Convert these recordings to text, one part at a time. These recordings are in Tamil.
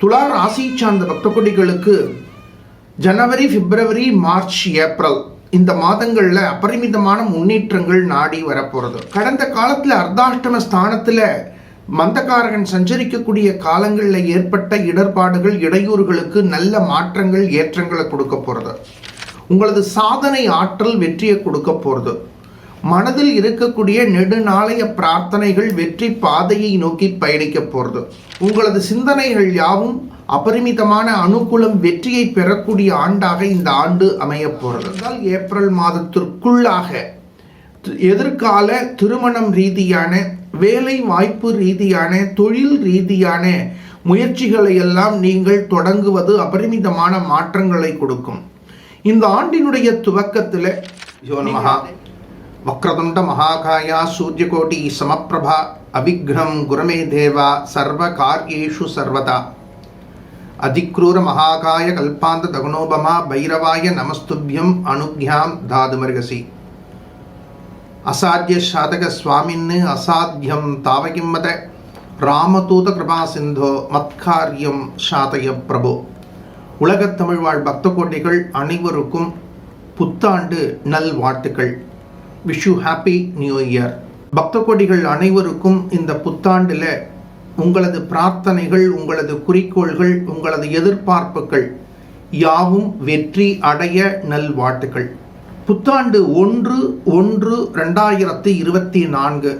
துலா ராசி சார்ந்த பக்தகுடிகளுக்கு ஜனவரி பிப்ரவரி மார்ச் ஏப்ரல் இந்த மாதங்களில் அபரிமிதமான முன்னேற்றங்கள் நாடி வரப்போகிறது கடந்த காலத்தில் அர்த்தாஷ்டம ஸ்தானத்தில் மந்தகாரகன் சஞ்சரிக்கக்கூடிய காலங்களில் ஏற்பட்ட இடர்பாடுகள் இடையூறுகளுக்கு நல்ல மாற்றங்கள் ஏற்றங்களை கொடுக்க போகிறது உங்களது சாதனை ஆற்றல் வெற்றியை கொடுக்க போகிறது மனதில் இருக்கக்கூடிய நெடுநாளைய பிரார்த்தனைகள் வெற்றி பாதையை நோக்கி பயணிக்க போகிறது உங்களது சிந்தனைகள் யாவும் அபரிமிதமான அனுகூலம் வெற்றியை பெறக்கூடிய ஆண்டாக இந்த ஆண்டு அமைய போகிறது ஏப்ரல் மாதத்திற்குள்ளாக எதிர்கால திருமணம் ரீதியான வேலை வாய்ப்பு ரீதியான தொழில் ரீதியான முயற்சிகளை எல்லாம் நீங்கள் தொடங்குவது அபரிமிதமான மாற்றங்களை கொடுக்கும். இந்த ஆண்டினுடைய துவக்கத்தில் யோனமகா வக்ரதுண்ட மகாகாயா சூரியகோட்டி சமப்பிரபா அவிக்ரம் குரமே தேவா சர்வ காரியேஷு சர்வதா அதிக்ரூர மகாகாய கல்பாந்த தகுனோபமா பைரவாய நமஸ்துபியம் அனுக்யாம் தாதுமர்கசி அசாத்திய சாதக சுவாமின்னு அசாத்தியம் தாவகிம்மத ராமதூத கிருபா சிந்தோ மத்காரியம் சாதய பிரபு உலகத் தமிழ் வாழ் பக்த கோட்டிகள் அனைவருக்கும் புத்தாண்டு நல்வாழ்த்துக்கள். Wish you happy new year பக்த கோடிகள் அனைவருக்கும் இந்த புத்தாண்டில் உங்களது பிரார்த்தனைகள் உங்களது குறிக்கோள்கள் உங்களது எதிர்பார்ப்புகள் யாவும் வெற்றி அடைய நல்வாழ்த்துக்கள். புத்தாண்டு ஒன்று ஒன்று ரெண்டாயிரத்தி இருபத்தி நான்கு.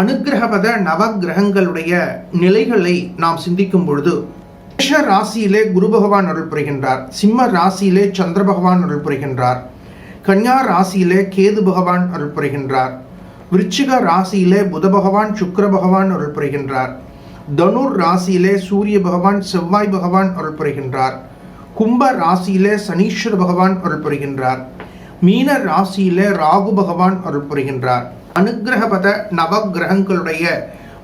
அனுகிரகபத நவக்கிரகங்களுடைய நிலைகளை நாம் சிந்திக்கும் பொழுது மேஷ ராசியிலே குரு பகவான் அருள் புரிகின்றார் சிம்ம ராசியிலே சந்திர பகவான் அருள் புரிகின்றார். கன்யா ராசியிலே கேது பகவான் அருள் புரிகின்றார். விருச்சிக ராசியிலே புத பகவான் சுக்கர பகவான் அருள் புரிகின்றார். தனுர் ராசியிலே சூரிய பகவான் செவ்வாய் பகவான் அருள் புரிகின்றார். கும்ப ராசியிலே சனீஸ்வர பகவான் அருள் புரிகின்றார். மீன ராசியிலே ராகு பகவான் அருள் புரிகின்றார். அனுக்கிரகத நவ கிரகங்களுடைய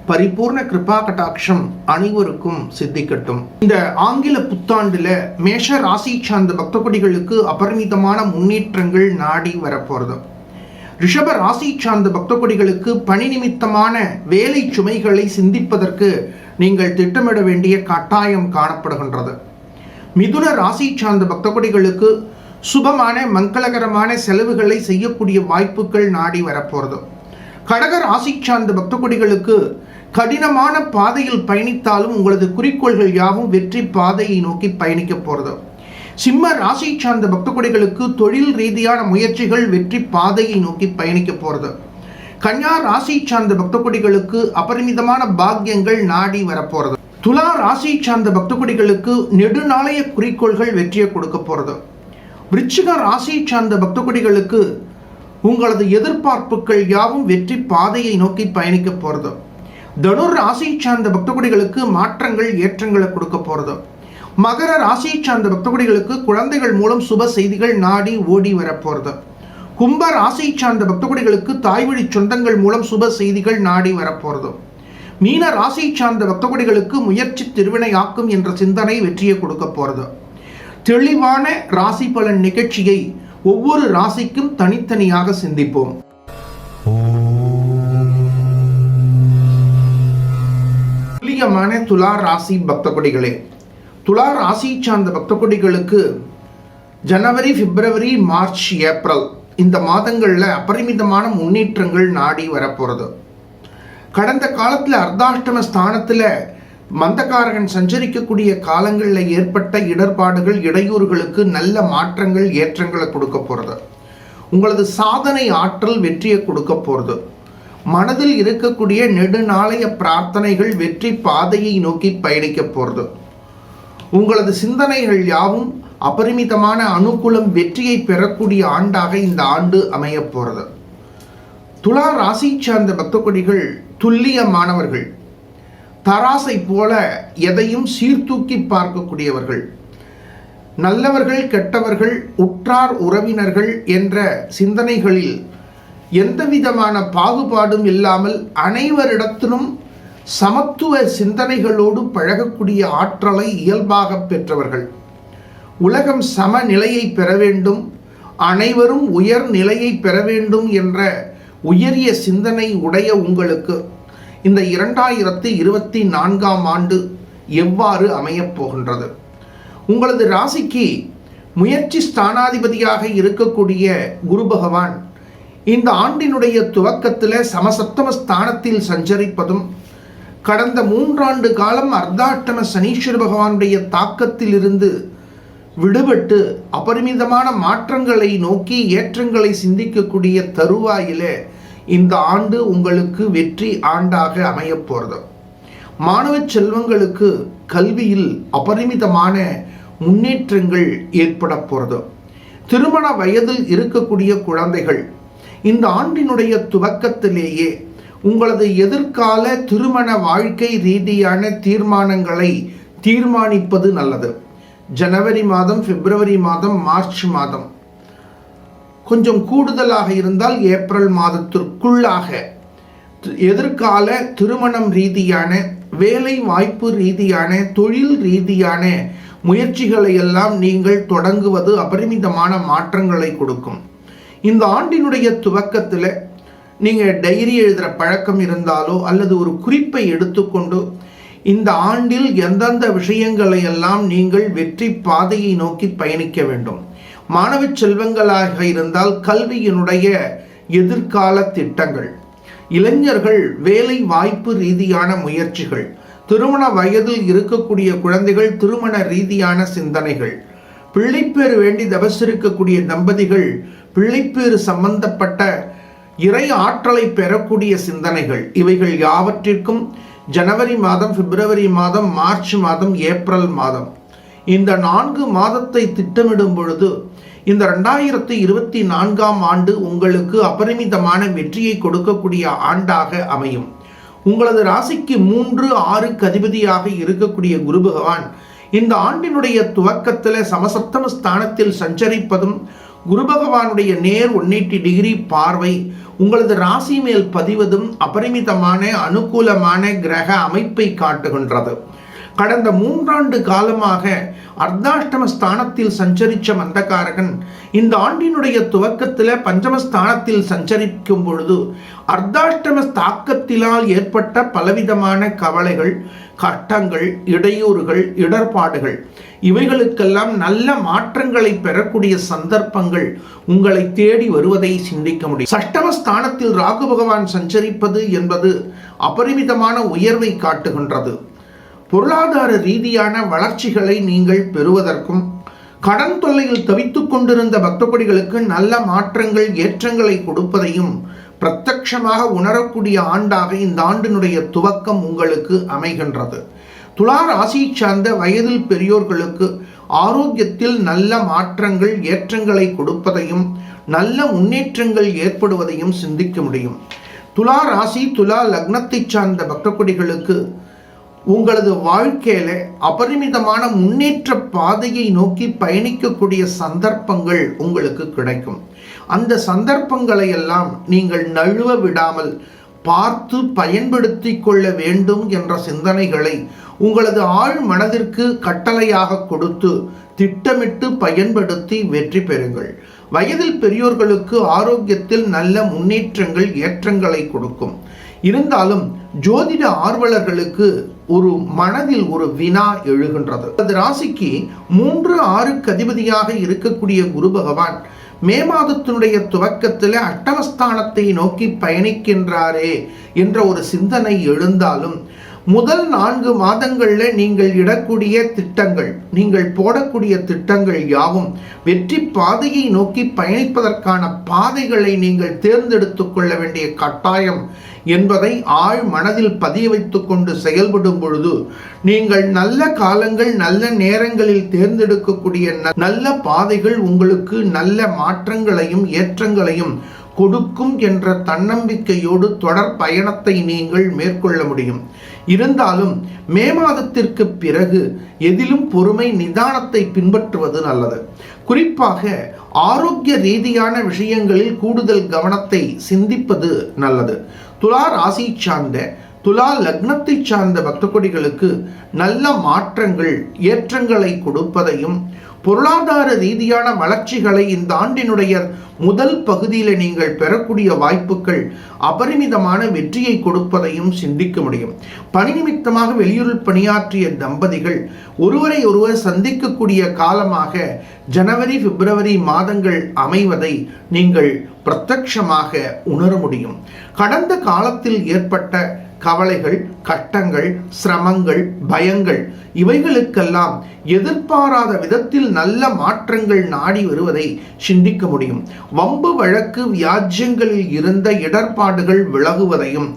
பரிபூர்ண கிருபா கட்டாட்சம் அனைவருக்கும் சித்திக்கட்டும். இந்த ஆங்கில புத்தாண்டுல மேஷ ராசி சார்ந்த பக்த கொடிகளுக்கு அபரிமிதமான முன்னேற்றங்கள் நாடி வரப்போறது. ரிஷப ராசி சார்ந்த பக்த கொடிகளுக்கு பணி நிமித்தமான வேலை சுமைகளை சிந்திப்பதற்கு நீங்கள் திட்டமிட வேண்டிய கட்டாயம் காணப்படுகின்றது. மிதுன ராசி சார்ந்த பக்த கொடிகளுக்கு சுபமான மங்களகரமான செலவுகளை செய்யக்கூடிய வாய்ப்புகள் நாடி வரப்போகிறது கடக ராசி சார்ந்த பக்த கொடிகளுக்கு கடினமான பாதையில் பயணித்தாலும் உங்களது குறிக்கோள்கள் யாவும் வெற்றி பாதையை நோக்கி பயணிக்க போகிறது சிம்ம ராசி சார்ந்த பக்தகுடிகளுக்கு தொழில் ரீதியான முயற்சிகள் வெற்றி பாதையை நோக்கி பயணிக்க போகிறது கன்யா ராசி சார்ந்த பக்தகுடிகளுக்கு அபரிமிதமான பாக்கியங்கள் நாடி வரப்போகிறது துலா ராசி சார்ந்த பக்தகுடிகளுக்கு நெடுநாளைய குறிக்கோள்கள் வெற்றியை கொடுக்க போகிறது விருச்சிக ராசி சார்ந்த பக்தகுடிகளுக்கு உங்களது எதிர்பார்ப்புகள் யாவும் வெற்றி பாதையை நோக்கி பயணிக்க போகிறது தனுர் ராசி சார்ந்த பக்தகுடிகளுக்கு மாற்றங்கள் ஏற்றங்களை கொடுக்க போகிறது மகர ராசி சார்ந்த பக்தகுடிகளுக்கு குழந்தைகள் மூலம் சுப செய்திகள் நாடி ஓடி வரப்போகிறது கும்ப ராசி சார்ந்த பக்தகுடிகளுக்கு தாய்வழி சொந்தங்கள் மூலம் சுப செய்திகள் நாடி வரப்போகிறது மீன ராசி சார்ந்த பக்தகுடிகளுக்கு முயற்சி முயற்சி திருவினையாக்கும் என்ற சிந்தனை வெற்றியை கொடுக்க போகிறது தெளிவான ராசி பலன் நிகழ்ச்சியை ஒவ்வொரு ராசிக்கும் தனித்தனியாக சிந்திப்போம். பிரியமான துலா ராசி பக்த கொடிகளே துலா ராசி சார்ந்த பக்த கொடிகளுக்கு ஜனவரி பிப்ரவரி மார்ச் ஏப்ரல் இந்த மாதங்களில் அபரிமிதமான முன்னேற்றங்கள் நாடி வரப்போகிறது கடந்த காலத்தில் அர்த்தாஷ்டம ஸ்தானத்தில் மந்தகாரகன் சஞ்சரிக்கக்கூடிய காலங்களில் ஏற்பட்ட இடர்பாடுகள் இடையூறுகளுக்கு நல்ல மாற்றங்கள் ஏற்றங்களை கொடுக்க போகிறது உங்களது சாதனை ஆற்றல் வெற்றியை கொடுக்க போகிறது மனதில் இருக்கக்கூடிய நெடுநாளைய பிரார்த்தனைகள் வெற்றி பாதையை நோக்கி பயணிக்க போகிறது உங்களது சிந்தனைகள் யாவும் அபரிமிதமான அனுகூலம் வெற்றியை பெறக்கூடிய ஆண்டாக இந்த ஆண்டு அமைய போகிறது துலா ராசி சார்ந்த பக்தகுடிகள் துல்லியமானவர்கள் தராசை போல எதையும் சீர்தூக்கி பார்க்கக்கூடியவர்கள் நல்லவர்கள் கெட்டவர்கள் உற்றார் உறவினர்கள் என்ற சிந்தனைகளில் எந்தவிதமான பாகுபாடும் இல்லாமல் அனைவரிடத்திலும் சமத்துவ சிந்தனைகளோடு பழகக்கூடிய ஆற்றலை இயல்பாக பெற்றவர்கள். உலகம் சமநிலையை பெற வேண்டும் அனைவரும் உயர் நிலையை பெற வேண்டும் என்ற உயரிய சிந்தனை உடைய உங்களுக்கு இந்த இரண்டாயிரத்தி இருபத்தி நான்காம் ஆண்டு எவ்வாறு அமையப் போகின்றது? உங்களது ராசிக்கு முயற்சி ஸ்தானாதிபதியாக இருக்கக்கூடிய குரு பகவான் இந்த ஆண்டினுடைய துவக்கத்தில் சமசப்தம ஸ்தானத்தில் சஞ்சரிப்பதும் கடந்த மூன்றாண்டு காலம் அர்த்தாட்டம சனீஸ்வர பகவானுடைய தாக்கத்தில் இருந்து விடுபட்டு அபரிமிதமான மாற்றங்களை நோக்கி ஏற்றங்களை சிந்திக்கக்கூடிய தருவாயிலே இந்த ஆண்டு உங்களுக்கு வெற்றி ஆண்டாக அமையப் போகிறது. மாணவ செல்வங்களுக்கு கல்வியில் அபரிமிதமான முன்னேற்றங்கள் ஏற்பட போகிறது. திருமண வயதில் இருக்கக்கூடிய குழந்தைகள் இந்த ஆண்டினுடைய துவக்கத்திலேயே உங்களது எதிர்கால திருமண வாழ்க்கை ரீதியான தீர்மானங்களை தீர்மானிப்பது நல்லது. ஜனவரி மாதம் பிப்ரவரி மாதம் மார்ச் மாதம். கொஞ்சம் கூடுதலாக இருந்தால் ஏப்ரல் மாதத்திற்குள்ளாக எதிர்கால திருமணம் ரீதியான வேலை வாய்ப்பு ரீதியான தொழில் ரீதியான முயற்சிகளை எல்லாம் நீங்கள் தொடங்குவது அபரிமிதமான மாற்றங்களை கொடுக்கும். இந்த ஆண்டினுடைய துவக்கத்தில் நீங்கள் டைரி எழுதுகிற பழக்கம் இருந்தாலோ அல்லது ஒரு குறிப்பை எடுத்துக்கொண்டு இந்த ஆண்டில் எந்தெந்த விஷயங்களை எல்லாம் நீங்கள் வெற்றி பாதையை நோக்கி பயணிக்க வேண்டும்? மாணவ செல்வங்களாக இருந்தால் கல்வியினுடைய எதிர்கால திட்டங்கள் இளைஞர்கள் வேலை வாய்ப்பு ரீதியான முயற்சிகள் திருமண வயதில் இருக்கக்கூடிய குழந்தைகள் திருமண ரீதியான சிந்தனைகள் பிள்ளைப்பேறு வேண்டி தபசிருக்கக்கூடிய தம்பதிகள் பிள்ளைப்பேறு சம்பந்தப்பட்ட இறை ஆற்றலை பெறக்கூடிய சிந்தனைகள். இவைகள் யாவற்றிற்கும் ஜனவரி மாதம் பிப்ரவரி மாதம் மார்ச் மாதம் ஏப்ரல் மாதம். இந்த நான்கு மாதத்தை திட்டமிடும் பொழுது இந்த ரெண்டாயிரத்தி இருபத்தி நான்காம் ஆண்டு உங்களுக்கு அபரிமிதமான வெற்றியை கொடுக்கக்கூடிய ஆண்டாக அமையும். உங்களது ராசிக்கு மூன்று ஆறு கதிபதியாக இருக்கக்கூடிய குரு பகவான் இந்த ஆண்டினுடைய துவக்கத்தில் சமசப்தம ஸ்தானத்தில் சஞ்சரிப்பதும் குரு பகவானுடைய நேர் ஒன் டிகிரி பார்வை உங்களது ராசி மேல் பதிவதும் அபரிமிதமான அனுகூலமான கிரக அமைப்பை காட்டுகின்றது. கடந்த மூன்றாண்டு காலமாக அர்த்தாஷ்டம ஸ்தானத்தில் சஞ்சரித்த மந்தகாரகன் இந்த ஆண்டினுடைய துவக்கத்தில் பஞ்சமஸ்தானத்தில் சஞ்சரிக்கும் பொழுது அர்த்தாஷ்டம தாக்கத்தினால் ஏற்பட்ட பலவிதமான கவலைகள் கட்டங்கள் இடையூறுகள் இடர்பாடுகள். இவைகளுக்கெல்லாம் நல்ல மாற்றங்களை பெறக்கூடிய சந்தர்ப்பங்கள் உங்களை தேடி வருவதை சிந்திக்க முடியும். சஷ்டமஸ்தானத்தில் ராகு பகவான் சஞ்சரிப்பது என்பது அபரிமிதமான உயர்வை காட்டுகின்றது. பொருளாதார ரீதியான வளர்ச்சிகளை நீங்கள் பெறுவதற்கும் கடன் தொல்லையில் தவித்துக் கொண்டிருந்த பக்தப்படிகளுக்கு நல்ல மாற்றங்கள் ஏற்றங்களை கொடுப்பதையும் பிரத்யமாக உணரக்கூடிய ஆண்டாக இந்த ஆண்டினுடைய துவக்கம் உங்களுக்கு அமைகின்றது. துலா ராசி சார்ந்த வயதில் பெரியோர்களுக்கு ஆரோக்கியத்தில் நல்ல மாற்றங்கள் ஏற்றங்களை கொடுப்பதையும் நல்ல முன்னேற்றங்கள் ஏற்படுவதையும் சிந்திக்க முடியும். துலா ராசி துலா லக்னத்தை சார்ந்த பக்தக்குடிகளுக்கு உங்களது வாழ்க்கையில அபரிமிதமான முன்னேற்ற பாதையை நோக்கி பயணிக்கக்கூடிய சந்தர்ப்பங்கள் உங்களுக்கு கிடைக்கும். அந்த சந்தர்ப்பங்களை எல்லாம் நீங்கள் நழுவ விடாமல் பார்த்து பயன்படுத்தி கொள்ள வேண்டும் என்ற சிந்தனைகளை உங்களது ஆழ் மனதிற்கு கட்டளையாக கொடுத்து திட்டமிட்டு பயன்படுத்தி வெற்றி பெறுங்கள். வயதில் பெரியோர்களுக்கு ஆரோக்கியத்தில் நல்ல முன்னேற்றங்கள் ஏற்றங்களை கொடுக்கும். இருந்தாலும் ஜோதிட ஆர்வலர்களுக்கு ஒரு மனதில் ஒரு வினா எழுகின்றது. அது ராசிக்கு மூன்று ஆறு கதிபதியாக இருக்கக்கூடிய குரு பகவான் மே மாதத்தினுடைய துவக்கத்தில் அட்டமஸ்தானத்தை நோக்கி பயணிக்கின்றாரே என்ற ஒரு சிந்தனை எழுந்தாலும் முதல் நான்கு மாதங்களில் நீங்கள் இடக்கூடிய திட்டங்கள் நீங்கள் போடக்கூடிய திட்டங்கள் யாவும் வெற்றி பாதையை நோக்கி பயணிப்பதற்கான பாதைகளை நீங்கள் தேர்ந்தெடுத்து கொள்ள வேண்டிய கட்டாயம் என்பதை ஆழ் மனதில் பதிய வைத்து கொண்டு செயல்படும் பொழுது நீங்கள் நல்ல காலங்கள் நல்ல நேரங்களில் தேர்ந்தெடுக்கக்கூடிய நல்ல பாதைகள் உங்களுக்கு நல்ல மாற்றங்களையும் ஏற்றங்களையும் கொடுக்கும் என்ற தன்னம்பிக்கையோடு தொடர் பயணத்தை நீங்கள் மேற்கொள்ள முடியும். இருந்தாலும் மே மாதத்திற்கு பிறகு எதிலும் பொறுமை நிதானத்தை பின்பற்றுவது நல்லது. குறிப்பாக ஆரோக்கிய ரீதியான விஷயங்களில் கூடுதல் கவனத்தை சிந்திப்பது நல்லது. துலா ராசி சார்ந்த துலா லக்னத்தை சார்ந்த பக்த கொடிகளுக்கு நல்ல மாற்றங்கள் ஏற்றங்களை கொடுப்பதையும் பொருளாதார ரீதியான வளர்ச்சிகளை இந்த ஆண்டினுடைய முதல் பகுதியில் நீங்கள் பெறக்கூடிய வாய்ப்புகள் அபரிமிதமான வெற்றியை கொடுப்பதையும் சிந்திக்க முடியும். பணி நிமித்தமாக வெளியூரில் பணியாற்றிய தம்பதிகள் ஒருவரை ஒருவர் சந்திக்கக்கூடிய காலமாக ஜனவரி பிப்ரவரி மாதங்கள் அமைவதை நீங்கள் பிரத்யமாக உணர முடியும். கடந்த காலத்தில் ஏற்பட்ட கவலைகள் கட்டங்கள் சிரமங்கள் பயங்கள் இவைகளுக்கெல்லாம் எதிர்பாராத விதத்தில் நல்ல மாற்றங்கள் நாடி வருவதை சிந்திக்க முடியும். வம்பு வழக்கு வியாஜ்யங்களில் இருந்த இடர்பாடுகள் விலகுவதையும்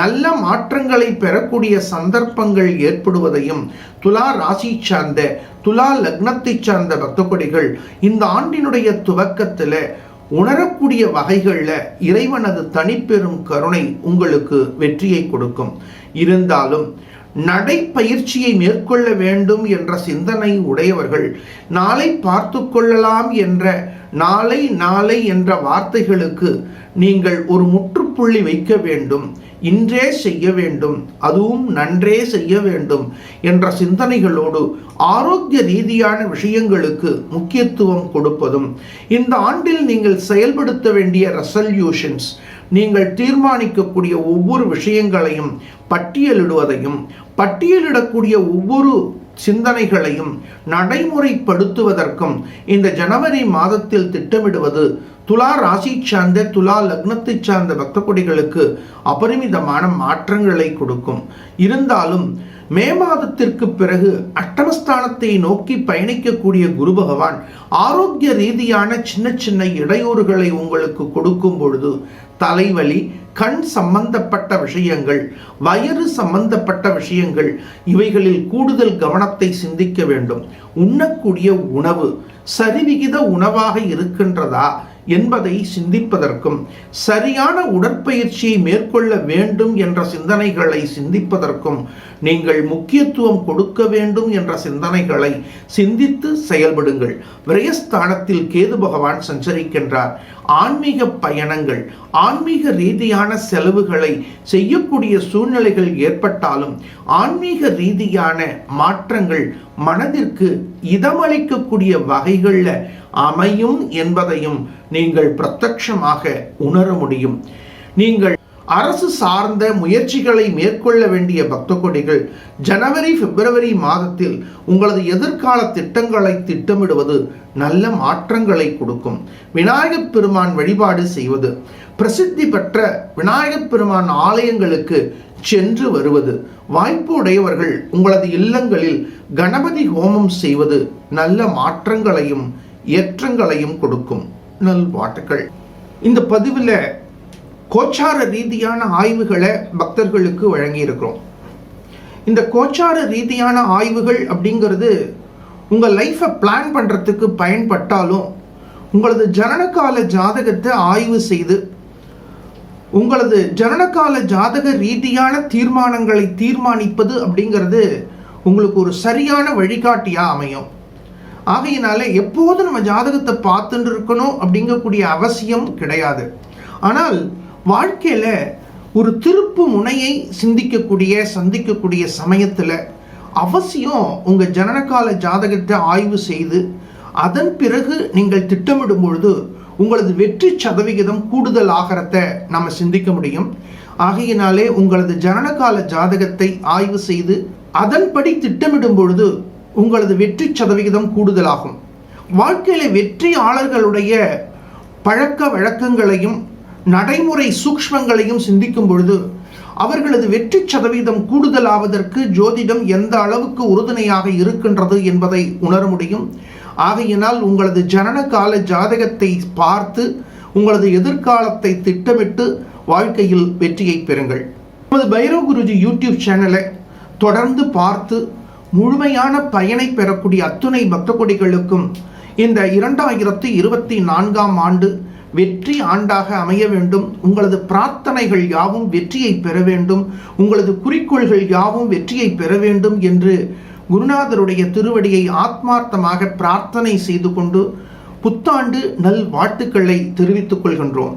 நல்ல மாற்றங்களை பெறக்கூடிய சந்தர்ப்பங்கள் ஏற்படுவதையும் துலா ராசி சார்ந்த துலா லக்னத்தை சார்ந்த பக்தகொடிகள் இந்த ஆண்டினுடைய துவக்கத்தில் உணரக்கூடிய வகைகளில் இறைவனது தனிப்பெரும் கருணை உங்களுக்கு வெற்றியை கொடுக்கும். இருந்தாலும் நடைப்பயிற்சியை மேற்கொள்ள வேண்டும் என்ற சிந்தனை உடையவர்கள் நாளை பார்த்து கொள்ளலாம் என்ற நாளை நாளை என்ற வார்த்தைகளுக்கு நீங்கள் ஒரு முற்றுப்புள்ளி வைக்க வேண்டும். இன்றே செய்ய வேண்டும் அதுவும் நன்றே செய்ய வேண்டும் என்ற சிந்தனைகளோடு ஆரோக்கிய ரீதியான விஷயங்களுக்கு முக்கியத்துவம் கொடுப்பதும் இந்த ஆண்டில் நீங்கள் செயல்படுத்த வேண்டிய ரெசல்யூஷன்ஸ் நீங்கள் தீர்மானிக்கக்கூடிய ஒவ்வொரு விஷயங்களையும் பட்டியலிடுவதையும் பட்டியலிடக்கூடிய ஒவ்வொரு சிந்தனைகளையும் நடைமுறைப்படுத்துவதற்கும் இந்த ஜனவரி மாதத்தில் திட்டமிடுவது துலா ராசி சார்ந்த துலா லக்னத்தை சார்ந்த பக்த கொடிகளுக்கு அபரிமிதமான மாற்றங்களை கொடுக்கும். இருந்தாலும் மே மாதத்திற்கு பிறகு அட்டமஸ்தானத்தை நோக்கி பயணிக்கக்கூடிய குரு பகவான் ஆரோக்கிய ரீதியான சின்ன சின்ன இடையூறுகளை உங்களுக்கு கொடுக்கும் பொழுது தலைவலி கண் சம்பந்தப்பட்ட விஷயங்கள் வயிறு சம்பந்தப்பட்ட விஷயங்கள் இவைகளில் கூடுதல் கவனத்தை சிந்திக்க வேண்டும். உண்ணக்கூடிய உணவு சரிவிகித உணவாக இருக்கின்றதா? என்பதை சிந்திப்பதற்கும் சரியான உடற்பயிற்சியை மேற்கொள்ள வேண்டும் என்ற சிந்தனைகளை சிந்திப்பதற்கும் நீங்கள் முக்கியத்துவம் கொடுக்க வேண்டும் என்ற சிந்தனைகளை சிந்தித்து செயல்படுங்கள். விரயஸ்தானத்தில் கேது பகவான் சஞ்சரிக்கின்றார். ஆன்மீக பயணங்கள் ஆன்மீக ரீதியான செலவுகளை செய்யக்கூடிய சூழ்நிலைகள் ஏற்பட்டாலும் ஆன்மீக ரீதியான மாற்றங்கள் மனதிற்கு இதமளிக்கக்கூடிய வகைகளில் அமையும் என்பதையும் நீங்கள் பிரத்யமாக உணர முடியும். நீங்கள் அரசு சார்ந்த முயற்சிகளை மேற்கொள்ள வேண்டிய பக்த கொடிகள் ஜனவரி பிப்ரவரி மாதத்தில் உங்களது எதிர்கால திட்டங்களை திட்டமிடுவது நல்ல மாற்றங்களை கொடுக்கும். விநாயகப் பெருமான் வழிபாடு செய்வது பிரசித்தி பெற்ற விநாயகப் பெருமான் ஆலயங்களுக்கு சென்று வருவது வாய்ப்பு உடையவர்கள் உங்களது இல்லங்களில் கணபதி ஹோமம் செய்வது நல்ல மாற்றங்களையும் ஏற்றங்களையும் கொடுக்கும் நல்வாட்டுகள் இந்த பதிவில் கோச்சார ரீதியான ஆய்வுகளை பக்தர்களுக்கு வழங்கியிருக்கிறோம். இந்த கோச்சார ரீதியான ஆய்வுகள் அப்படிங்கிறது உங்கள் லைஃப்பை பிளான் பண்ணுறதுக்கு பயன்பட்டாலும் உங்களது ஜனனகால ஜாதகத்தை ஆய்வு செய்து உங்களது ஜனனகால ஜாதக ரீதியான தீர்மானங்களை தீர்மானிப்பது அப்படிங்கிறது உங்களுக்கு ஒரு சரியான வழிகாட்டியாக அமையும். ஆகையினால எப்போது நம்ம ஜாதகத்தை பார்த்துட்டு இருக்கணும் அப்படிங்கக்கூடிய அவசியம் கிடையாது. ஆனால் வாழ்க்கையில் ஒரு திருப்பு முனையை சிந்திக்கக்கூடிய சந்திக்கக்கூடிய சமயத்தில் அவசியம் உங்கள் ஜனனகால ஜாதகத்தை ஆய்வு செய்து அதன் பிறகு நீங்கள் திட்டமிடும் பொழுது உங்களது வெற்றி சதவிகிதம் கூடுதல் ஆகிறத நம்ம சிந்திக்க முடியும். ஆகையினாலே உங்களது ஜனனகால ஜாதகத்தை ஆய்வு செய்து அதன்படி திட்டமிடும் பொழுது உங்களது வெற்றி சதவிகிதம் கூடுதலாகும். வாழ்க்கையில் வெற்றியாளர்களுடைய பழக்க வழக்கங்களையும் நடைமுறை சூக்ஷ்மங்களையும் சிந்திக்கும் பொழுது அவர்களது வெற்றி சதவீதம் கூடுதலாவதற்கு ஜோதிடம் எந்த அளவுக்கு உறுதுணையாக இருக்கின்றது என்பதை உணர முடியும். ஆகையினால் உங்களது ஜனன கால ஜாதகத்தை பார்த்து உங்களது எதிர்காலத்தை திட்டமிட்டு வாழ்க்கையில் வெற்றியை பெறுங்கள். நமது பைரவ் குருஜி யூடியூப் சேனலை தொடர்ந்து பார்த்து முழுமையான பயனை பெறக்கூடிய அத்துணை பக்த கொடிகளுக்கும் இந்த இரண்டாயிரத்தி இருபத்தி நான்காம் ஆண்டு வெற்றி ஆண்டாக அமைய வேண்டும். உங்களது பிரார்த்தனைகள் யாவும் வெற்றியை பெற வேண்டும். உங்களது குறிக்கோள்கள் யாவும் வெற்றியை பெற வேண்டும் என்று குருநாதருடைய திருவடியை ஆத்மார்த்தமாக பிரார்த்தனை செய்து கொண்டு புத்தாண்டு நல் வாழ்த்துக்களை தெரிவித்துக் கொள்கின்றோம்.